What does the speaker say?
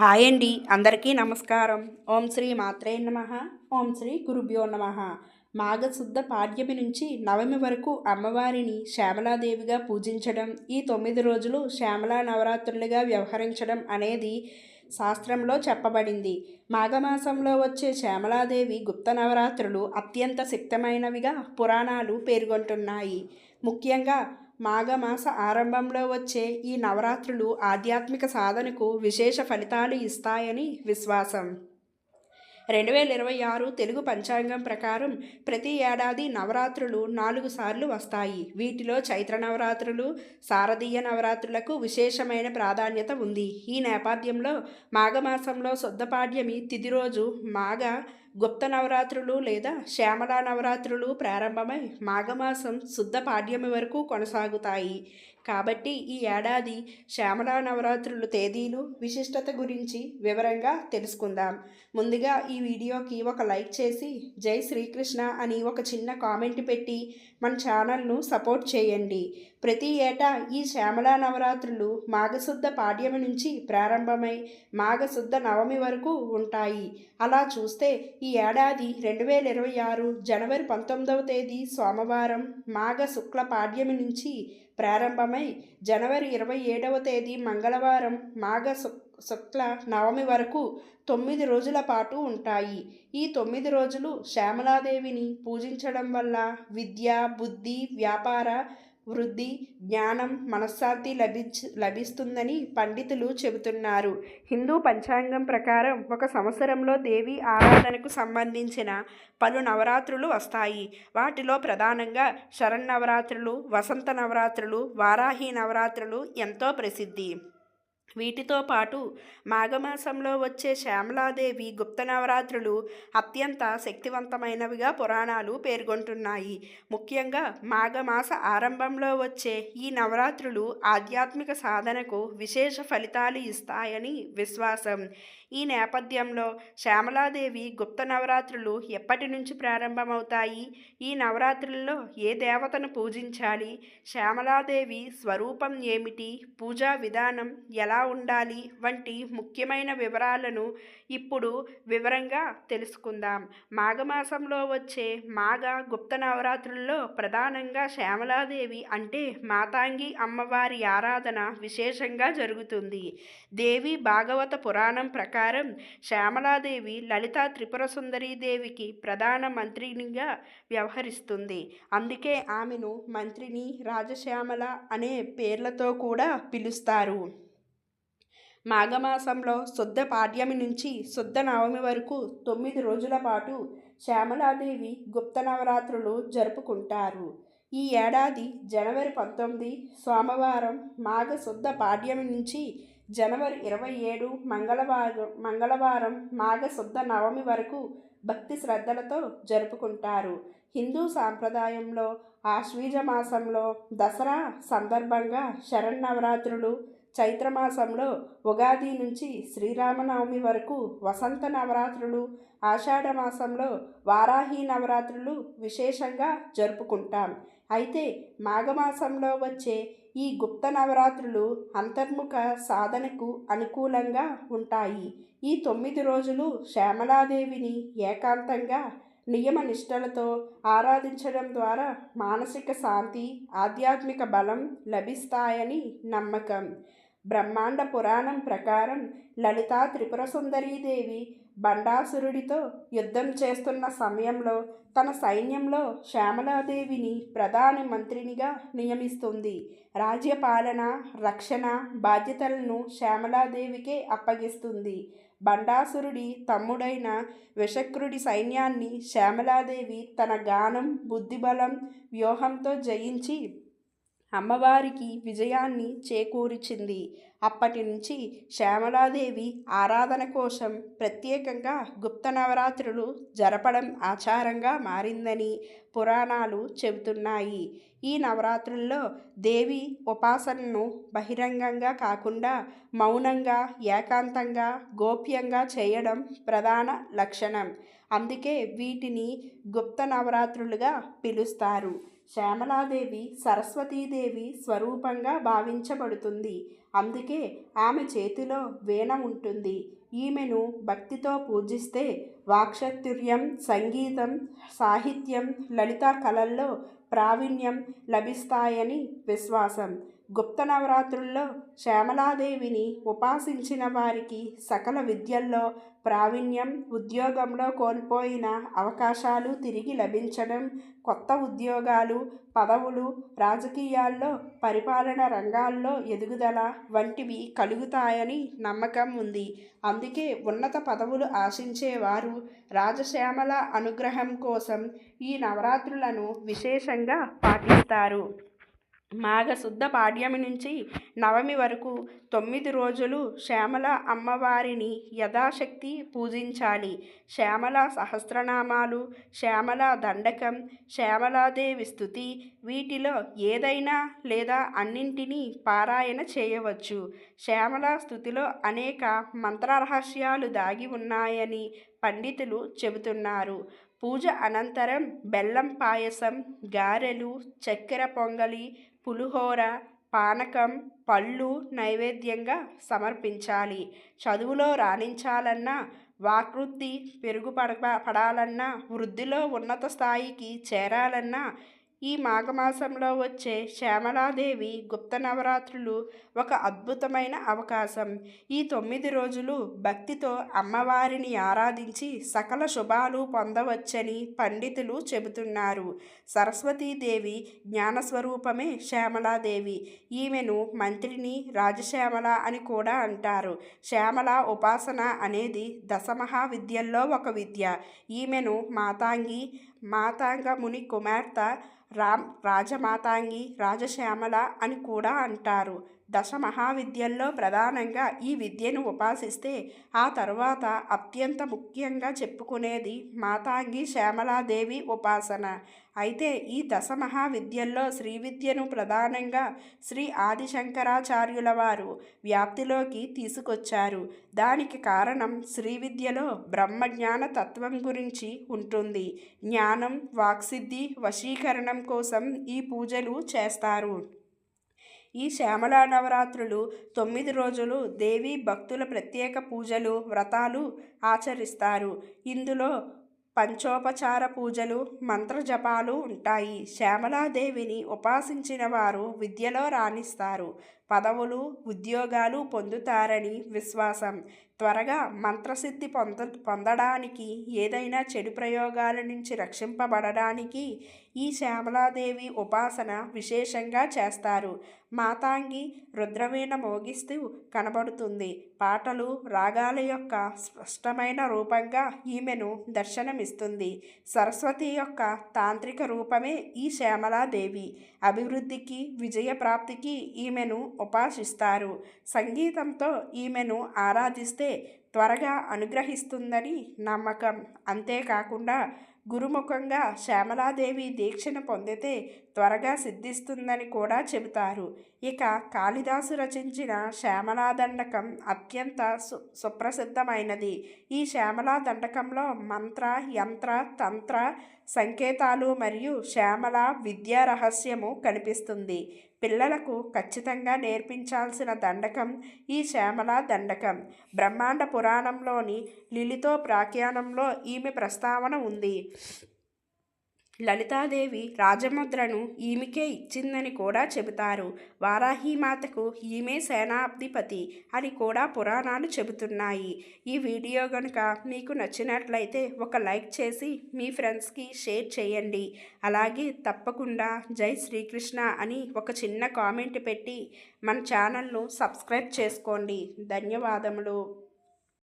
Hi అండి అందరికీ నమస్కారం. ఓం శ్రీ మాత్రే నమ ఓం శ్రీ గురుభ్యో నమ. మాఘశుద్ధ పాడ్యమి నుంచి నవమి వరకు అమ్మవారిని శ్యామలాదేవిగా పూజించడం ఈ తొమ్మిది రోజులు శ్యామలా నవరాత్రులుగా వ్యవహరించడం అనేది శాస్త్రంలో చెప్పబడింది. మాఘమాసంలో వచ్చే శ్యామలాదేవి గుప్త నవరాత్రులు అత్యంత శక్తమైనవిగా పురాణాలు పేర్కొంటున్నాయి. ముఖ్యంగా మాఘమాస ఆరంభంలో వచ్చే ఈ నవరాత్రులు ఆధ్యాత్మిక సాధనకు విశేష ఫలితాలు ఇస్తాయని విశ్వాసం. రెండు వేల ఇరవై ఆరు తెలుగు పంచాంగం ప్రకారం ప్రతి ఏడాది నవరాత్రులు నాలుగు సార్లు వస్తాయి. వీటిలో చైత్ర నవరాత్రులు శారదీయ నవరాత్రులకు విశేషమైన ప్రాధాన్యత ఉంది. ఈ నేపథ్యంలో మాఘమాసంలో శుద్ధపాడ్యమి తిది రోజు మాఘ గుప్త నవరాత్రులు లేదా శ్యామల నవరాత్రులు ప్రారంభమై మాఘమాసం శుద్ధ పాడ్యమి వరకు కొనసాగుతాయి. కాబట్టి ఈ ఏడాది శ్యామల నవరాత్రులు తేదీలు విశిష్టత గురించి వివరంగా తెలుసుకుందాం. ముందుగా ఈ వీడియోకి ఒక లైక్ చేసి జై శ్రీకృష్ణ అని ఒక చిన్న కామెంట్ పెట్టి మన ఛానల్ను సపోర్ట్ చేయండి. ప్రతి ఏటా ఈ శ్యామల నవరాత్రులు మాఘశుద్ధ పాడ్యమి నుంచి ప్రారంభమై మాఘశుద్ధ నవమి వరకు ఉంటాయి. అలా చూస్తే ఈ ఏడాది రెండు వేల ఇరవై ఆరు జనవరి పంతొమ్మిదవ తేదీ సోమవారం మాఘ శుక్ల పాడ్యమి నుంచి ప్రారంభమై జనవరి ఇరవై ఏడవ తేదీ మంగళవారం మాఘ శుక్ల నవమి వరకు తొమ్మిది రోజుల పాటు ఉంటాయి. ఈ తొమ్మిది రోజులు శ్యామలాదేవిని పూజించడం వల్ల విద్య బుద్ధి వ్యాపార వృద్ధి జ్ఞానం మనశ్శాంతి లభించ లభిస్తుందని పండితులు చెబుతున్నారు. హిందూ పంచాంగం ప్రకారం ఒక సంవత్సరంలో దేవి ఆరాధనకు సంబంధించిన పలు నవరాత్రులు వస్తాయి. వాటిలో ప్రధానంగా శరన్నవరాత్రులు వసంత నవరాత్రులు వారాహి నవరాత్రులు ఎంతో ప్రసిద్ధి. వీటితో పాటు మాఘమాసంలో వచ్చే శ్యామలాదేవి గుప్త నవరాత్రులు అత్యంత శక్తివంతమైనవిగా పురాణాలు పేర్కొంటున్నాయి. ముఖ్యంగా మాఘమాస ఆరంభంలో వచ్చే ఈ నవరాత్రులు ఆధ్యాత్మిక సాధనకు విశేష ఫలితాలు ఇస్తాయని విశ్వాసం. ఈ నేపథ్యంలో శ్యామలాదేవి గుప్త నవరాత్రులు ఎప్పటి నుంచి ప్రారంభమవుతాయి? ఈ నవరాత్రుల్లో ఏ దేవతను పూజించాలి? శ్యామలాదేవి స్వరూపం ఏమిటి? పూజా విధానం ఎలా ఉండాలి వంటి ముఖ్యమైన వివరాలను ఇప్పుడు వివరంగా తెలుసుకుందాం. మాఘమాసంలో వచ్చే మాఘ గుప్త నవరాత్రుల్లో ప్రధానంగా శ్యామలాదేవి అంటే మాతాంగి అమ్మవారి ఆరాధన విశేషంగా జరుగుతుంది. దేవి భాగవత పురాణం ప్రకారం శ్యామలాదేవి లలిత త్రిపుర దేవికి ప్రధాన మంత్రినిగా వ్యవహరిస్తుంది. అందుకే ఆమెను మంత్రిని రాజశ్యామల అనే పేర్లతో కూడా పిలుస్తారు. మాఘమాసంలో శుద్ధ పాడ్యమి నుంచి శుద్ధ నవమి వరకు తొమ్మిది రోజుల పాటు శ్యామలాదేవి గుప్త నవరాత్రులు జరుపుకుంటారు. ఈ ఏడాది జనవరి పంతొమ్మిది సోమవారం మాఘ శుద్ధ పాడ్యమి నుంచి జనవరి ఇరవై ఏడు మంగళవారం మంగళవారం మాఘ శుద్ధ నవమి వరకు భక్తి శ్రద్ధలతో జరుపుకుంటారు. హిందూ సాంప్రదాయంలో ఆశ్వీజ మాసంలో దసరా సందర్భంగా శరన్నవరాత్రులు చైత్రమాసంలో ఉగాది నుంచి శ్రీరామనవమి వరకు వసంత నవరాత్రులు ఆషాఢ మాసంలో వారాహి నవరాత్రులు విశేషంగా జరుపుకుంటాం. అయితే మాఘమాసంలో వచ్చే ఈ గుప్త నవరాత్రులు అంతర్ముఖ సాధనకు అనుకూలంగా ఉంటాయి. ఈ తొమ్మిది రోజులు శ్యామలాదేవిని ఏకాంతంగా నియమ నిష్టలతో ఆరాధించడం ద్వారా మానసిక శాంతి ఆధ్యాత్మిక బలం లభిస్తాయని నమ్మకం. బ్రహ్మాండ పురాణం ప్రకారం లలితా త్రిపుర సుందరీదేవి బండాసురుడితో యుద్ధం చేస్తున్న సమయంలో తన సైన్యంలో శ్యామలాదేవిని ప్రధాన మంత్రినిగా నియమిస్తుంది. రాజ్యపాలన రక్షణ బాధ్యతలను శ్యామలాదేవికే అప్పగిస్తుంది. బండాసురుడి తమ్ముడైన విషక్రుడి సైన్యాన్ని శ్యామలాదేవి తన గానం బుద్ధిబలం వ్యూహంతో జయించి అమ్మవారికి విజయాన్ని చేకూర్చింది. అప్పటి నుంచి శ్యామలాదేవి ఆరాధన కోసం ప్రత్యేకంగా గుప్త నవరాత్రులు జరపడం ఆచారంగా మారిందని పురాణాలు చెబుతున్నాయి. ఈ నవరాత్రుల్లో దేవి ఉపాసనను బహిరంగంగా కాకుండా మౌనంగా ఏకాంతంగా గోప్యంగా చేయడం ప్రధాన లక్షణం. అందుకే వీటిని గుప్త నవరాత్రులుగా పిలుస్తారు. శ్యామలాదేవి సరస్వతీదేవి స్వరూపంగా భావించబడుతుంది. అందుకే ఆమె చేతిలో వీణ ఉంటుంది. ఈమెను భక్తితో పూజిస్తే వాక్చతుర్యం సంగీతం సాహిత్యం లలిత కళల్లో ప్రావీణ్యం లభిస్తాయని విశ్వాసం. గుప్త నవరాత్రుల్లో శ్యామలాదేవిని ఉపాసించిన వారికి సకల విద్యల్లో ప్రావీణ్యం ఉద్యోగంలో కోల్పోయిన అవకాశాలు తిరిగి లభించడం కొత్త ఉద్యోగాలు పదవులు రాజకీయాల్లో పరిపాలన రంగాల్లో ఎదుగుదల వంటివి కలుగుతాయని నమ్మకం ఉంది. అందుకే ఉన్నత పదవులు ఆశించేవారు రాజశ్యామల అనుగ్రహం కోసం ఈ నవరాత్రులను విశేషంగా పాటిస్తారు. మాఘశుద్ధ పాడ్యమి నుంచి నవమి వరకు తొమ్మిది రోజులు శ్యామల అమ్మవారిని యథాశక్తి పూజించాలి. శ్యామల సహస్రనామాలు శ్యామల దండకం శ్యామలాదేవి స్థుతి వీటిలో ఏదైనా లేదా అన్నింటినీ పారాయణ చేయవచ్చు. శ్యామల స్థుతిలో అనేక మంత్రరహస్యాలు దాగి ఉన్నాయని పండితులు చెబుతున్నారు. పూజ అనంతరం బెల్లం పాయసం గారెలు చక్కెర పొంగలి పులిహోర పానకం పళ్ళు నైవేద్యంగా సమర్పించాలి. చదువులో రాణించాలన్నా వాకృతి పెరుగుపడ పడాలన్నా వృద్ధిలో ఉన్నత స్థాయికి చేరాలన్నా ఈ మాఘమాసంలో వచ్చే శ్యామలాదేవి గుప్త నవరాత్రులు ఒక అద్భుతమైన అవకాశం. ఈ తొమ్మిది రోజులు భక్తితో అమ్మవారిని ఆరాధించి సకల శుభాలు పొందవచ్చని పండితులు చెబుతున్నారు. సరస్వతీదేవి జ్ఞానస్వరూపమే శ్యామలాదేవి. ఈమెను మంత్రిని రాజశ్యామల అని కూడా అంటారు. శ్యామల ఉపాసన అనేది దశమహా విద్యల్లో ఒక విద్య. ఈమెను మాతాంగి మాతాంగ ముని కుమార్తె రామ్ రాజమాతాంగి రాజశ్యామల అని కూడా అంటారు. దశ మహావిద్యల్లో ప్రధానంగా ఈ విద్యను ఉపాసిస్తే ఆ తరువాత అత్యంత ముఖ్యంగా చెప్పుకునేది మాతాంగి శ్యామలాదేవి ఉపాసన. అయితే ఈ దశ మహావిద్యల్లో శ్రీ విద్యను ప్రధానంగా శ్రీ ఆదిశంకరాచార్యుల వారు వ్యాప్తిలోకి తీసుకొచ్చారు. దానికి కారణం శ్రీ విద్యలో బ్రహ్మజ్ఞాన తత్వం గురించి ఉంటుంది. జ్ఞానం వాక్సిద్ధి వశీకరణం కోసం ఈ పూజలు చేస్తారు. ఈ శ్యామల నవరాత్రులు తొమ్మిది రోజులు దేవి భక్తుల ప్రత్యేక పూజలు వ్రతాలు ఆచరిస్తారు. ఇందులో పంచోపచార పూజలు మంత్రజపాలు ఉంటాయి. శ్యామలాదేవిని ఉపాసించిన వారు విద్యలో రాణిస్తారు. పదవులు ఉద్యోగాలు పొందుతారని విశ్వాసం. త్వరగా మంత్రసిద్ధి పొంద పొందడానికి ఏదైనా చెడు ప్రయోగాల నుంచి రక్షింపబడడానికి ఈ శ్యామలాదేవి ఉపాసన విశేషంగా చేస్తారు. మాతాంగి రుద్రవీణ మోగిస్తూ కనబడుతుంది. పాటలు రాగాల యొక్క స్పష్టమైన రూపంగా ఈమెను దర్శనమిస్తుంది. సరస్వతి యొక్క తాంత్రిక రూపమే ఈ శ్యామలాదేవి. అభివృద్ధికి విజయప్రాప్తికి ఈమెను ఉపాసిస్తారు సంగీతంతో ఈమెను ఆరాధిస్తే త్వరగా అనుగ్రహిస్తుందని నమ్మకం. అంతేకాకుండా గురుముఖంగా శ్యామలాదేవి దీక్షను పొందితే త్వరగా సిద్ధిస్తుందని కూడా చెబుతారు. ఇక కాళిదాసు రచించిన శ్యామలాదండకం అత్యంత సు సుప్రసిద్ధమైనది. ఈ శ్యామలాదండకంలో మంత్ర యంత్ర తంత్ర సంకేతాలు మరియు శ్యామల విద్యా రహస్యము కనిపిస్తుంది. పిల్లలకు ఖచ్చితంగా నేర్పించాల్సిన దండకం ఈ శ్యామల దండకం. బ్రహ్మాండ పురాణంలోని లిలితో ప్రాఖ్యానంలో ఈమె ప్రస్తావన ఉంది. లలితాదేవి రాజముద్రను ఈమెకే ఇచ్చిందని కూడా చెబుతారు. వారాహిమాతకు ఈమె సేనాధిపతి అని కూడా పురాణాలు చెబుతున్నాయి. ఈ వీడియో కనుక మీకు నచ్చినట్లయితే ఒక లైక్ చేసి మీ ఫ్రెండ్స్కి షేర్ చేయండి. అలాగే తప్పకుండా జై శ్రీకృష్ణ అని ఒక చిన్న కామెంట్ పెట్టి మన ఛానల్ను సబ్స్క్రైబ్ చేసుకోండి. ధన్యవాదములు.